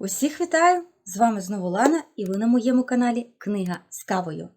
Усіх вітаю! З вами знову Лана, і ви на моєму каналі Книга з кавою.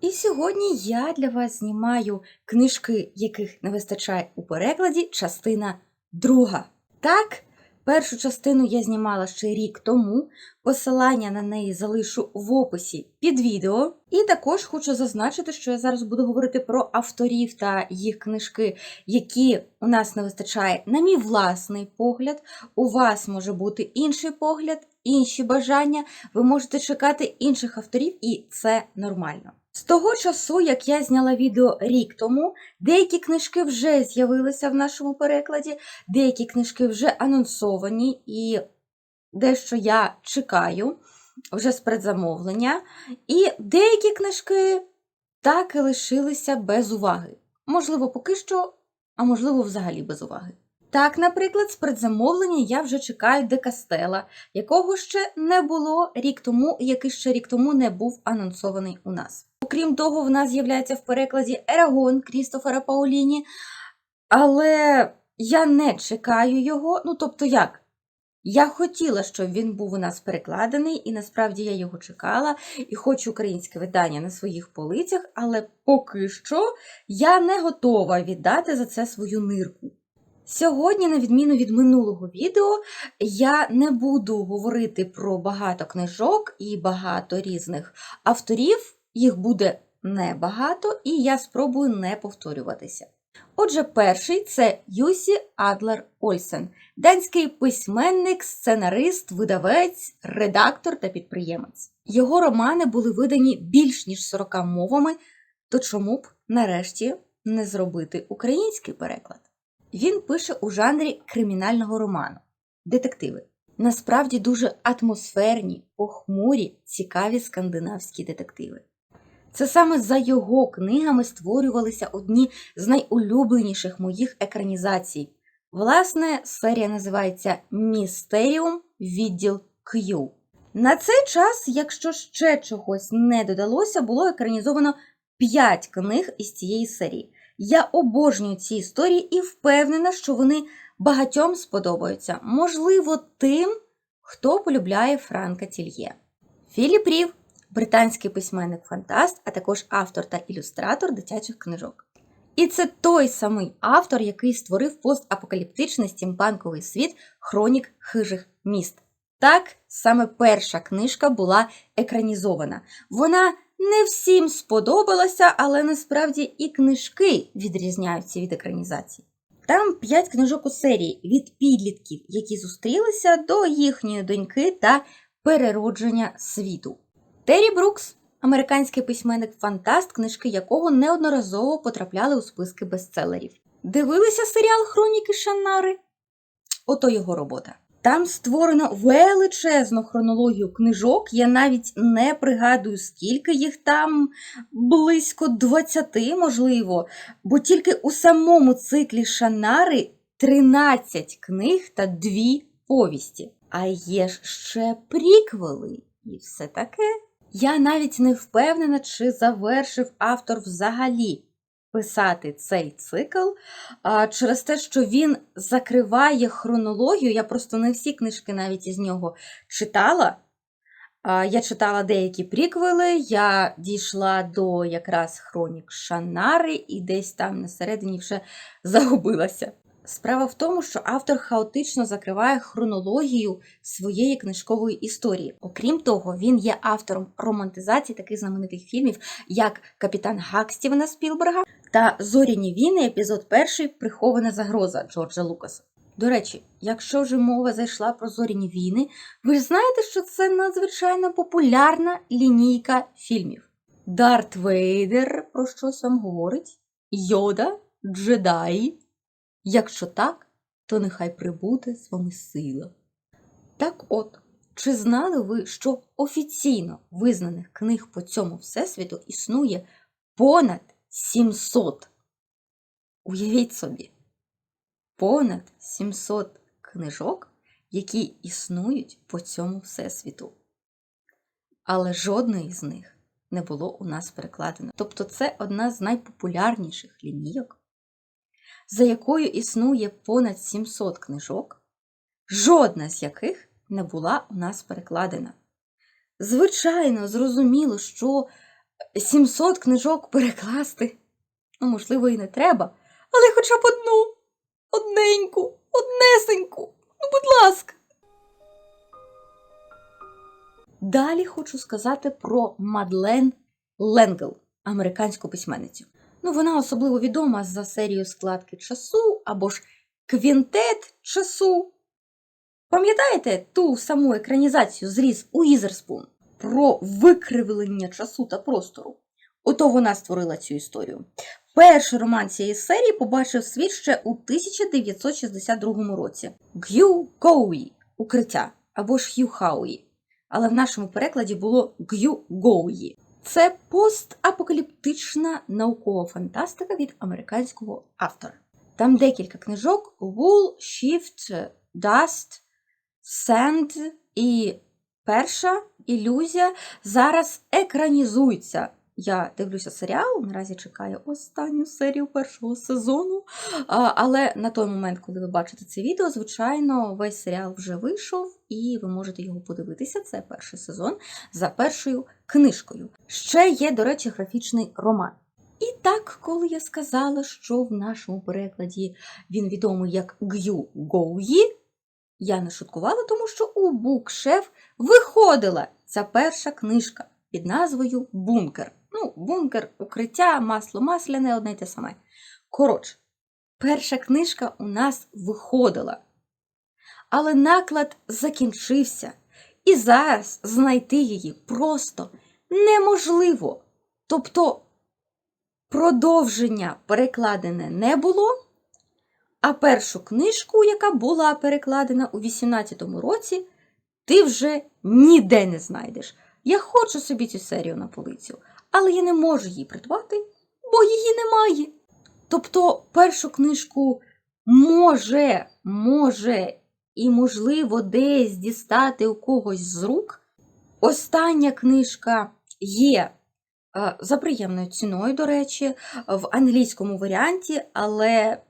І сьогодні я для вас знімаю книжки, яких не вистачає у перекладі, частина друга. Так, першу частину я знімала ще рік тому. Посилання на неї залишу в описі під відео. І також хочу зазначити, що я зараз буду говорити про авторів та їх книжки, які у нас не вистачає, на мій власний погляд. У вас може бути інший погляд, інші бажання. Ви можете чекати інших авторів, і це нормально. З того часу, як я зняла відео рік тому, деякі книжки вже з'явилися в нашому перекладі, деякі книжки вже анонсовані, і дещо я чекаю вже з предзамовлення. І деякі книжки так і лишилися без уваги. Можливо, поки що, а можливо, взагалі без уваги. Так, наприклад, з предзамовлення я вже чекаю Декастела, якого ще не було рік тому, який ще рік тому не був анонсований у нас. Окрім того, в нас з'являється в перекладі Ерагон Крістофера Пауліні, але я не чекаю його. Ну, тобто як? Я хотіла, щоб він був у нас перекладений, і насправді я його чекала і хочу українське видання на своїх полицях, але поки що я не готова віддати за це свою нирку. Сьогодні, на відміну від минулого відео, я не буду говорити про багато книжок і багато різних авторів, їх буде небагато, і я спробую не повторюватися. Отже, перший це Юсі Адлер Ольсен, данський письменник, сценарист, видавець, редактор та підприємець. Його романи були видані більш ніж 40 мовами, то чому б нарешті не зробити український переклад? Він пише у жанрі кримінального роману, детективи. Насправді дуже атмосферні, похмурі, цікаві скандинавські детективи. Це саме за його книгами створювалися одні з найулюбленіших моїх екранізацій. Власне, серія називається Містеріум відділ Q. На цей час, якщо ще чогось не додалося, було екранізовано 5 книг із цієї серії. Я обожнюю ці історії і впевнена, що вони багатьом сподобаються, можливо, тим, хто полюбляє Франка Тільє. Філіп Рів британський письменник-фантаст, а також автор та ілюстратор дитячих книжок. І це той самий автор, який створив постапокаліптичний стімпанковий світ Хронік хижих міст. Так, саме перша книжка була екранізована. Вона не всім сподобалася, але насправді і книжки відрізняються від екранізації. Там п'ять книжок у серії від підлітків, які зустрілися до їхньої доньки та переродження світу. Террі Брукс, американський письменник-фантаст, книжки якого неодноразово потрапляли у списки бестселерів. Дивилися серіал Хроніки Шаннари? Ото його робота. Там створено величезну хронологію книжок. Я навіть не пригадую, скільки їх там близько 20, можливо, бо тільки у самому циклі Шанари 13 книг та дві повісті. А є ж ще приквели і все таке. Я навіть не впевнена, чи завершив автор взагалі писати цей цикл через те, що він закриває хронологію. Я просто не всі книжки навіть із нього читала. Я читала деякі приквели, я дійшла до якраз хронік Шанари і десь там на середині вже загубилася. Справа в тому, що автор хаотично закриває хронологію своєї книжкової історії. Окрім того, він є автором романтизації таких знаменитих фільмів, як Капітан Гак Стівена Спілберга та Зоряні війни, епізод перший Прихована загроза Джорджа Лукаса. До речі, якщо вже мова зайшла про зоряні війни, ви ж знаєте, що це надзвичайно популярна лінійка фільмів. Дарт Вейдер про щось вам говорить? Йода, джедаї. Якщо так, то нехай прибуде з вами сила. Так от, чи знали ви, що офіційно визнаних книг по цьому всесвіту існує понад 700? Уявіть собі, понад 700 книжок, які існують по цьому всесвіту. Але жодної з них не було у нас перекладено. Тобто це одна з найпопулярніших лінійок за якою існує понад 700 книжок, жодна з яких не була у нас перекладена. Звичайно, зрозуміло, що 700 книжок перекласти, ну, можливо, і не треба, але хоча б одну, одненьку, однесеньку, ну, будь ласка. Далі хочу сказати про Мадлен Ленгел, американську письменницю. Ну, вона особливо відома за серію складки часу або ж квінтет часу. Пам'ятаєте ту саму екранізацію з Різ Уізерспун про викривлення часу та простору? Ото вона створила цю історію. Перший роман цієї серії побачив світ ще у 1962 році. Г'ю Гоуї Укриття або ж Х'ю Хауї. Але в нашому перекладі було Г'ю Гоуї. Це постапокаліптична наукова фантастика від американського автора. Там декілька книжок: Wool, Shift, Dust, Sand і перша ілюзія зараз екранізується. Я дивлюся серіал, наразі чекаю останню серію першого сезону. Але на той момент, коли ви бачите це відео, звичайно, весь серіал вже вийшов, і ви можете його подивитися. Це перший сезон за першою книжкою. Ще є, до речі, графічний роман. І так, коли я сказала, що в нашому перекладі він відомий як Г'ю Гоуї, я не шуткувала, тому що у букшеф виходила ця перша книжка під назвою Бункер. Ну, бункер, укриття, масло масляне, одне й те саме. Коротше, перша книжка у нас виходила. Але наклад закінчився, і зараз знайти її просто неможливо. Тобто продовження перекладене не було, а першу книжку, яка була перекладена у 18-му році, ти вже ніде не знайдеш. Я хочу собі цю серію на полицю, але я не можу її придбати, бо її немає. Тобто, першу книжку може, може і, можливо, десь дістати у когось з рук. Остання книжка є е, за приємною ціною, до речі, в англійському варіанті, але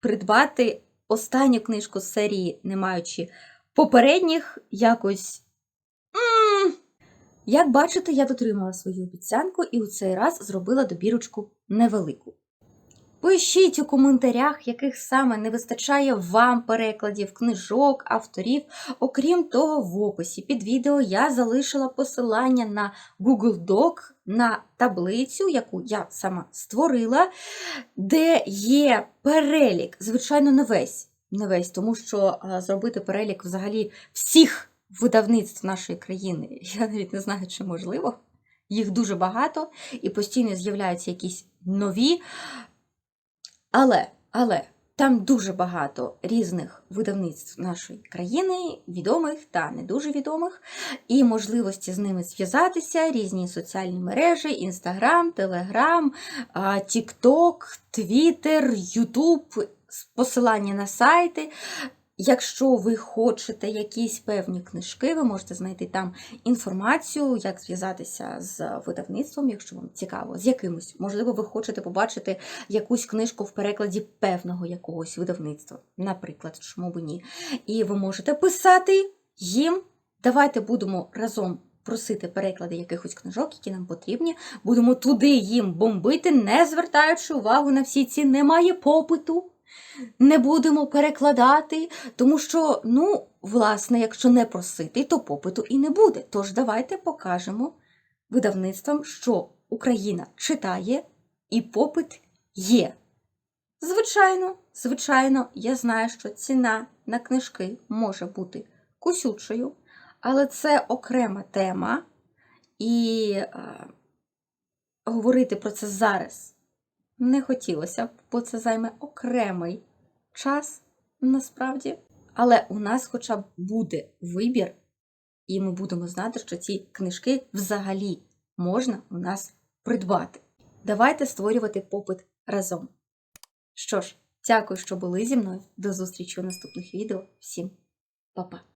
придбати останню книжку з серії, не маючи попередніх, якось. Як бачите, я дотримала свою обіцянку і у цей раз зробила добірочку невелику. Пишіть у коментарях, яких саме не вистачає вам перекладів, книжок, авторів. Окрім того, в описі під відео я залишила посилання на Google Doc, на таблицю, яку я сама створила, де є перелік, звичайно, не весь, не весь, тому що а, зробити перелік взагалі всіх видавництв нашої країни, я навіть не знаю, чи можливо. Їх дуже багато і постійно з'являються якісь нові. Але, але там дуже багато різних видавництв нашої країни, відомих та не дуже відомих, і можливості з ними зв'язатися, різні соціальні мережі, Інстаграм, Телеграм, Тікток, Твіттер, Ютуб, посилання на сайти. Якщо ви хочете якісь певні книжки, ви можете знайти там інформацію, як зв'язатися з видавництвом, якщо вам цікаво, з якимось. Можливо, ви хочете побачити якусь книжку в перекладі певного якогось видавництва, наприклад, чому б ні. І ви можете писати їм. Давайте будемо разом просити переклади якихось книжок, які нам потрібні. Будемо туди їм бомбити, не звертаючи увагу на всі ці немає попиту не будемо перекладати, тому що, ну, власне, якщо не просити, то попиту і не буде. Тож давайте покажемо видавництвам, що Україна читає і попит є. Звичайно, звичайно, я знаю, що ціна на книжки може бути кусючою, але це окрема тема, і е, говорити про це зараз не хотілося б, бо це займе окремий час насправді. Але у нас хоча б буде вибір, і ми будемо знати, що ці книжки взагалі можна у нас придбати. Давайте створювати попит разом. Що ж, дякую, що були зі мною. До зустрічі у наступних відео. Всім па-па!